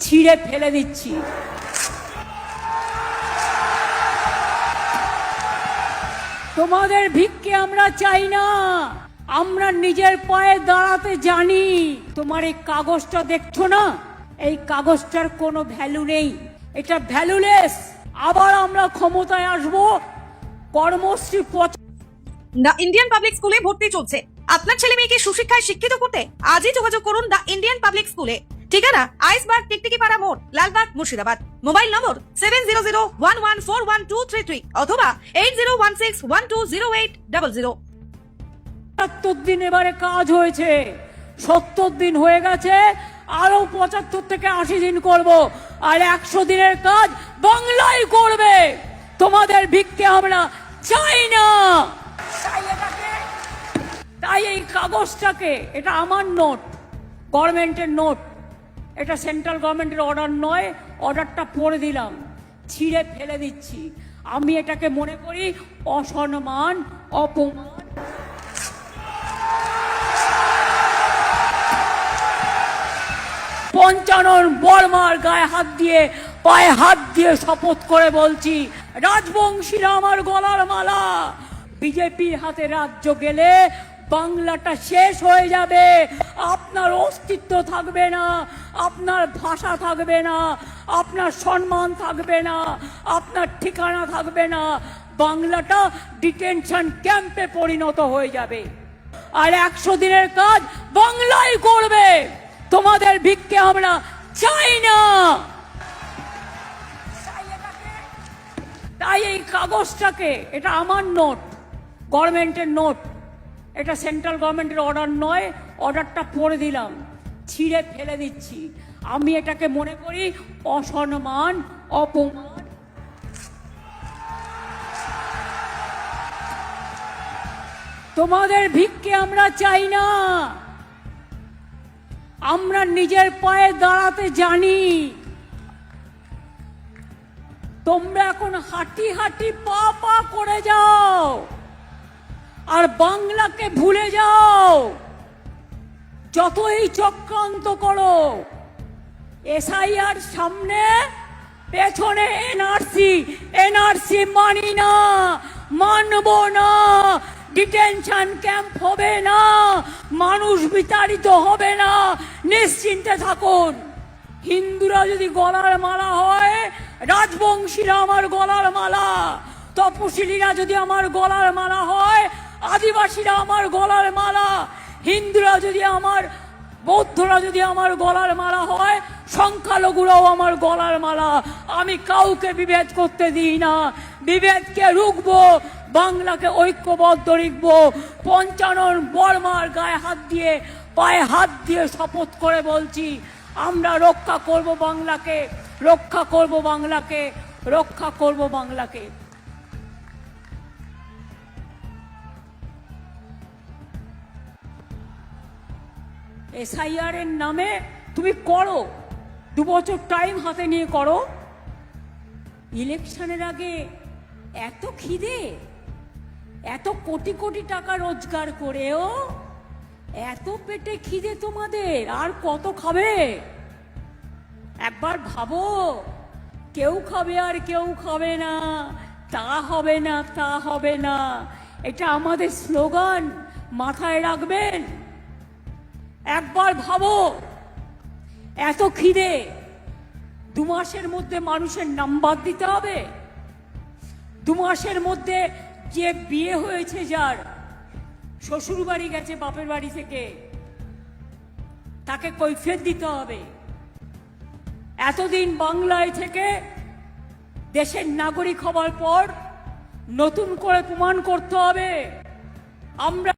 ছিঁড়ে ফেলে দিচ্ছি। তোমাদের ভিক্ষে আমরা চাই না। আমরা নিজের পায়ে দাঁড়াতে জানি। তোমার এই কাগজটা দেখছ না? এই কাগজটার কোনো ভ্যালু নেই। এটা ভ্যালুলেস। আবার আমরা ক্ষমতায় আসব। কর্মশ্রী পচ দ্য ইন্ডিয়ান পাবলিক স্কুলে ভর্তি চলছে। আপনার ছেলে মেয়েকে সুশিক্ষায় শিক্ষিত করতে আজই যোগাযোগ করুন দ্য ইন্ডিয়ান পাবলিক স্কুলে। ঠিকানা আইসবার্গ টিকটিকি পাড়া মোড় Lalbagh Murshidabad. Mobile number seven zero zero one one four one two three three অথবা eight zero one six one two zero eight double zero. পঁচাত্তর দিন এবারে কাজ হয়েছে। সত্তর দিন হয়ে গেছে। আরও পঁচাত্তর থেকে আশি দিন করব। আর একশো দিনের কাজ বাংলায় করবে। তোমাদের ভিক্ষে আমরা চাই না। তাই এই কাগজটাকে এটা আমার নোট গভর্নমেন্টের নোট। এটা সেন্ট্রাল গভর্নমেন্টের অর্ডার নয় অর্ডারটা পড়ে দিলাম, ছিঁড়ে ফেলে দিচ্ছি। আমি এটাকে মনে করি অসম্মান, অপমান। পঞ্চানন বর্মার গায়ে হাত দিয়ে, পায়ে হাত দিয়ে শপথ করে বলছি রাজবংশীরা আমার গলার মালা। বিজেপির হাতে রাজ্য গেলে বাংলাটা শেষ হয়ে যাবে। আপনার অস্তিত্ব থাকবে না, আপনার ভাষা থাকবে না, আপনার সম্মান থাকবে না, আপনার ঠিকানা থাকবে না, বাংলাটা ডিটেনশন ক্যাম্পে পরিণত হয়ে যাবে। আর একশো দিনের কাজ বাংলায় করবে। তোমাদের ভিক্ষে আমরা চাই না। তাই এই কাগজটাকে, এটা আমার নোট গভর্নমেন্টের নোট এটা সেন্ট্রাল গভর্নমেন্টের অর্ডার নয় অর্ডারটা পড়ে দিলাম, ছিঁড়ে ফেলে দিচ্ছি। আমি এটাকে মনে করি অসম্মান, অপমান। তোমাদের ভিক্ষে আমরা চাই না। আমরা নিজের পায়ে দাঁড়াতে জানি। তোমরা এখন হাঁটি হাঁটি পা পা করে যাও। আর বাংলাকে ভুলে যাও। যতই চক্রান্ত করো, এসআইআর সামনে, পেছনে এনআরসি এনআরসি মানি না, মানব না, ডিটেনশন ক্যাম্প হবে না, মানুষ বিতাড়িত হবে না, নিশ্চিন্তে থাকুন। হিন্দুরা যদি গলার মালা হয়, রাজবংশীরা আমার গলার মালা, তপশিলীরা যদি আমার গলার মালা হয় আদিবাসীরা আমার গলার মালা, হিন্দুরা যদি আমার, বৌদ্ধরা যদি আমার গলার মালা হয়, সংখ্যালঘুরাও আমার গলার মালা। আমি কাউকে বিভেদ করতে দিই না। বিভেদকে রুখবো, বাংলাকে ঐক্যবদ্ধ লিখব পঞ্চানন বর্মার গায়ে হাত দিয়ে, পায়ে হাত দিয়ে শপথ করে বলছি, আমরা রক্ষা করব বাংলাকে, রক্ষা করব বাংলাকে, রক্ষা করব বাংলাকে। এসআইআর এর নামে তুমি করো। দু বছর টাইম হাতে নিয়ে করো। ইলেকশনের আগে এত খিদে, এত কোটি কোটি টাকা রোজগার করেও এত পেটে খিদে তোমাদের, আর কত খাবে? একবার ভাবো, কেউ খাবে আর কেউ খাবে না, তা হবে না, তা হবে না। এটা আমাদের স্লোগান, মাথায় রাখবেন। একবার ভাবো, এত খিদে, দু মাসের মধ্যে মানুষের নাম্বার দিতে হবে। দু মাসের মধ্যে যে বিয়ে হয়েছে যার শ্বশুর বাড়ি গেছে, বাপের বাড়ি থেকে, তাকে কৈফিয়ত দিতে হবে। এতদিন বাংলায় থেকে দেশের নাগরিক হবার পর নতুন করে প্রমাণ করতে হবে। আমরা